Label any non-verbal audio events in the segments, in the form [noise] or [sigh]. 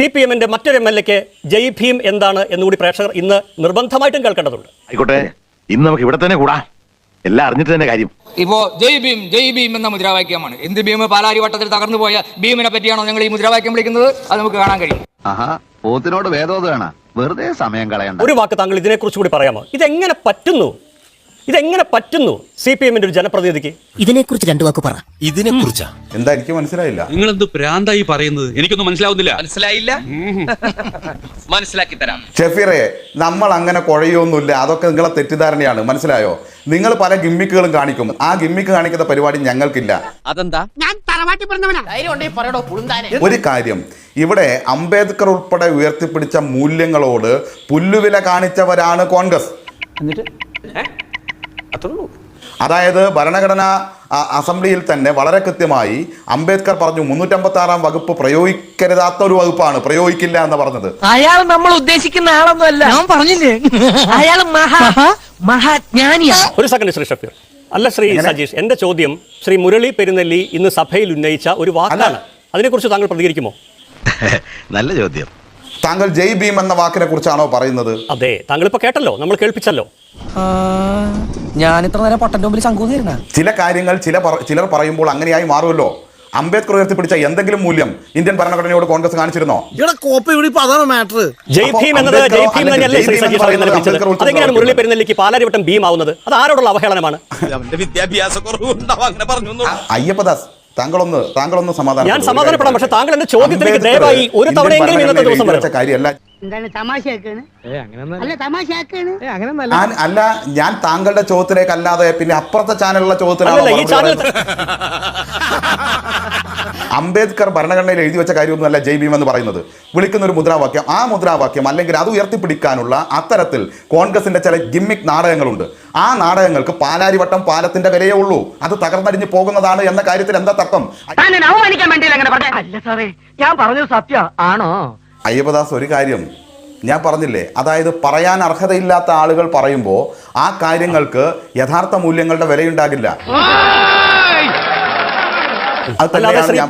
C P എമ്മിന്റെ മറ്റൊരു M L എക്ക് ജയ് ഭീം എന്താണ് എന്നുകൂടി പ്രേക്ഷകർ ഇന്ന് നിർബന്ധമായിട്ടും കേൾക്കേണ്ടതുണ്ട്. ആയിക്കോട്ടെ ഇന്ന് നമുക്ക് ഇവിടെ തന്നെ കൂടാ. എല്ലാം അറിഞ്ഞിട്ട് തന്നെ കാര്യം. ഇപ്പോ ജയ് ഭീം ജയ് ഭീം എന്ന മുദ്രാവാക്യമാണ്. എന്ത് ഭീം? പാലാരി വട്ടത്തിൽ തകർന്നു പോയ ഭീമിനെ പറ്റിയാണോ ഞങ്ങൾ ഈ മുദ്രാവാക്യം വിളിക്കുന്നത്? അത് നമുക്ക് കാണാൻ കഴിയും. ആഹാ പോത്തിനോട് വേദോദാണ് വെറുതെ സമയം കളയണ്ട. ഒരു വാക്ക് താങ്കൾ ഇതിനെക്കുറിച്ച് കൂടി പറയാമോ? ഇതെങ്ങനെ പറ്റുന്നു? ഇതെങ്ങനെ പറ്റുന്നു സി പി എമ്മിന്റെ ഒരു ജനപ്രതിനിധിക്ക്? ഇതിനെക്കുറിച്ച് രണ്ടു വാക്ക് പറ. ഇതിനെ കുറിച്ചാ എന്താ എനിക്ക് മനസ്സിലായില്ല. നിങ്ങൾ എന്ത് പ്രാന്തായി പറയുന്നത്? എനിക്കൊന്നും മനസ്സിലാവുന്നില്ല. മനസ്സിലായില്ല? മനസ്സിലാക്കി തരാം. ഷെഫീറെ നമ്മൾ അങ്ങനെ കുഴയൊന്നുമില്ല. അതൊക്കെ നിങ്ങളെ തെറ്റിദ്ധാരണയാണ്. മനസ്സിലായോ? നിങ്ങൾ പല ഗിമ്മിക്കുകളും കാണിക്കും. ആ ഗിമ്മിക്ക് കാണിക്കുന്ന പരിപാടി ഞങ്ങൾക്കില്ല. അതെന്താ? ഒരു കാര്യം. ഇവിടെ അംബേദ്കർ ഉൾപ്പെടെ ഉയർത്തിപ്പിടിച്ച മൂല്യങ്ങളോട് പുല്ലുവില കാണിച്ചവരാണ് കോൺഗ്രസ്. അതായത് ഭരണഘടനാ അസംബ്ലിയിൽ തന്നെ വളരെ കൃത്യമായി അംബേദ്കർ പറഞ്ഞു മുന്നൂറ്റമ്പത്തി ആറാം വകുപ്പ് പ്രയോഗിക്കരുതാത്ത ഒരു വകുപ്പാണ് പ്രയോഗിക്കില്ല എന്ന് പറഞ്ഞത്. അയാൾ നമ്മൾ ഉദ്ദേശിക്കുന്ന ആളൊന്നുമല്ല ഞാൻ പറഞ്ഞില്ലേ? അയാൾ മഹാ മഹാജ്ഞാനിയാണ് ഒരു സെക്കൻഡ് ശ്രീ ഷഫീർ. അല്ല ശ്രീ സജീഷ് എന്റെ ചോദ്യം ശ്രീ മുരളി പെരുന്നെല്ലി ഇന്ന് സഭയിൽ ഉന്നയിച്ച ഒരു വാക്കാണ്. അതിനെക്കുറിച്ച് താങ്കൾ പ്രതികരിക്കുമോ? [laughs] നല്ല ചോദ്യം. താങ്കൾ ജയ് ഭീം എന്ന വാക്കിനെ കുറിച്ചാണോ പറയുന്നത്? അതെ താങ്കൾ ഇപ്പൊ കേട്ടല്ലോ നമ്മൾ കേൾപ്പിച്ചല്ലോ. ഞാൻ ഇത്ര നേരം പൊട്ടന്റെ മുമ്പിൽ ശങ്കൂന്നിരുന്ന ചില കാര്യങ്ങൾ ചില ചിലർ പറയുമ്പോൾ അങ്ങനെയായി മാറുമല്ലോ. അംബേദ്കർ ഉയർത്തിപ്പിടിച്ച എന്തെങ്കിലും മൂല്യം ഇന്ത്യൻ ഭരണഘടനയോട് കോൺഗ്രസ് കാണിച്ചിരുന്നോ? അതെങ്ങനെയാണ് മുരളി പെരുന്നെല്ലിക്ക് പാലാരിവട്ടം ഭീം ആവുന്നത് അത് ആരോടുള്ള അവഹേളനമാണ്? അവന്റെ വിദ്യാഭ്യാസ കുറവുണ്ടാവും അങ്ങനെ പറഞ്ഞു അയ്യപ്പദാസ് താങ്കളൊന്ന് താങ്കളൊന്ന് സമാധാനം ഞാൻ സമാധാനപ്പെടാം പക്ഷെ താങ്കൾ എന്റെ ചോദ്യത്തിലേക്ക് ദയവായി ഒരു തവണയെങ്കിലും ഇന്നത്തെ ദിവസം കാര്യമല്ല. എന്താണ് തമാശയാക്കാണ്? അല്ല. തമാശയാക്കാണ്. ഞാൻ അല്ല ഞാൻ താങ്കളുടെ ചോദ്യത്തിലേക്ക് അല്ലാതെ പിന്നെ അപ്പുറത്തെ ചാനലുള്ള ചോദ്യത്തിലാണ് അംബേദ്കർ ഭരണഘടനയിൽ എഴുതി വെച്ച കാര്യമൊന്നുമല്ല ജയ് ഭീം എന്ന് പറയുന്നത്. വിളിക്കുന്ന ഒരു മുദ്രാവാക്യം ആ മുദ്രാവാക്യം അല്ലെങ്കിൽ അത് ഉയർത്തിപ്പിടിക്കാനുള്ള അത്തരത്തിൽ കോൺഗ്രസിന്റെ ചില ഗിമ്മിക് നാടകങ്ങളുണ്ട്. ആ നാടകങ്ങൾക്ക് പാലാരിവട്ടം പാലത്തിന്റെ വിലയേ ഉള്ളൂ. അത് തകർന്നടിഞ്ഞ് പോകുന്നതാണ് എന്ന കാര്യത്തിൽ എന്താ തർക്കം? ഞാൻ പറഞ്ഞത് സത്യ ആണോ? അയ്യപ്പദാസ് ഒരു കാര്യം ഞാൻ പറഞ്ഞില്ലേ? അതായത് പറയാൻ അർഹതയില്ലാത്ത ആളുകൾ പറയുമ്പോൾ ആ കാര്യങ്ങൾക്ക് യഥാർത്ഥ മൂല്യങ്ങളുടെ വിലയുണ്ടാകില്ല അത് അല്ലാതെ തന്നെയാണ് ശ്രീ ഞാൻ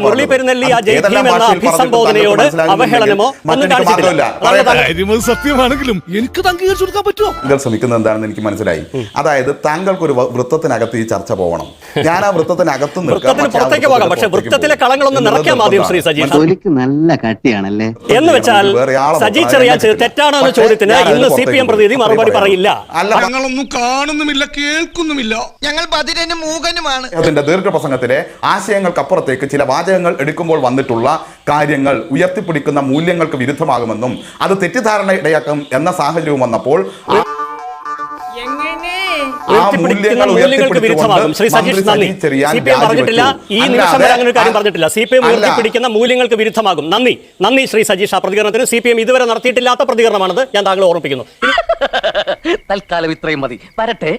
മുരളി പറഞ്ഞത്. പെരുന്നെല്ലി ആ അത് ജയ് ഭീം എന്ന അഭിസംബോധനയോട് അവഹേളനമോ ഒന്നും കാണിച്ചിട്ടില്ല. സത്യമാണെങ്കിലും എനിക്ക് അംഗീകരിച്ചു കൊടുക്കാൻ പറ്റുമോ? നിങ്ങൾ ശ്രമിക്കുന്നത് എന്താണെന്ന് എനിക്ക് മനസ്സിലായി. അതായത് താങ്കൾക്ക് ഒരു വൃത്തത്തിനകത്ത് ഈ ചർച്ച പോകണം ഞാൻ ആ വൃത്തത്തിനകത്ത് പുറത്തേക്ക് പോകാം. പക്ഷെ വൃത്തത്തിലെ. കളങ്ങളൊന്നും ആദ്യം ശ്രീ. നല്ല കട്ടിയാണല്ലേ? എന്ന് വെച്ചാൽ സജി തെറ്റാണോ എന്ന ചോദ്യത്തിന് ഞാൻ അതിന് ഇന്ന് സി പി എം പ്രതിനിധി മറുപടി പറയില്ല. അല്ല ഞങ്ങളൊന്നും കാണുന്നുമില്ല കേൾക്കുന്നുമില്ല. ഞങ്ങൾ ബദിരനും മൂകനുമാണ്. ദീർഘപ്രസംഗത്തിലെ ആശയങ്ങൾക്കപ്പുറത്തേക്ക് ചില വാചകങ്ങൾ എടുക്കുമ്പോൾ വന്നിട്ടുള്ള കാര്യങ്ങൾ ഉയർത്തിപ്പിടിക്കുന്ന മൂല്യങ്ങൾക്ക് വിരുദ്ധമാകുമെന്നും അത് തെറ്റിദ്ധാരണ ഇടയാക്കും എന്ന സാഹചര്യവും വന്നപ്പോൾ പറഞ്ഞിട്ടില്ല. ഈ നിമിഷം വരെ അങ്ങനെ ഒരു കാര്യം പറഞ്ഞിട്ടില്ല. സി പി എം അല്ല. ഉയർത്തിപ്പിടിക്കുന്ന മൂല്യങ്ങൾക്ക് വിരുദ്ധമാകും. നന്ദി. നന്ദി ശ്രീ സജീഷ് ആ പ്രതികരണത്തിന്. സി പി എം ഇതുവരെ നടത്തിയിട്ടില്ലാത്ത പ്രതികരണമാണത്. ഞാൻ താങ്കളെ ഓർമ്മിപ്പിക്കുന്നു. തൽക്കാലം ഇത്രയും മതി. വരട്ടെ.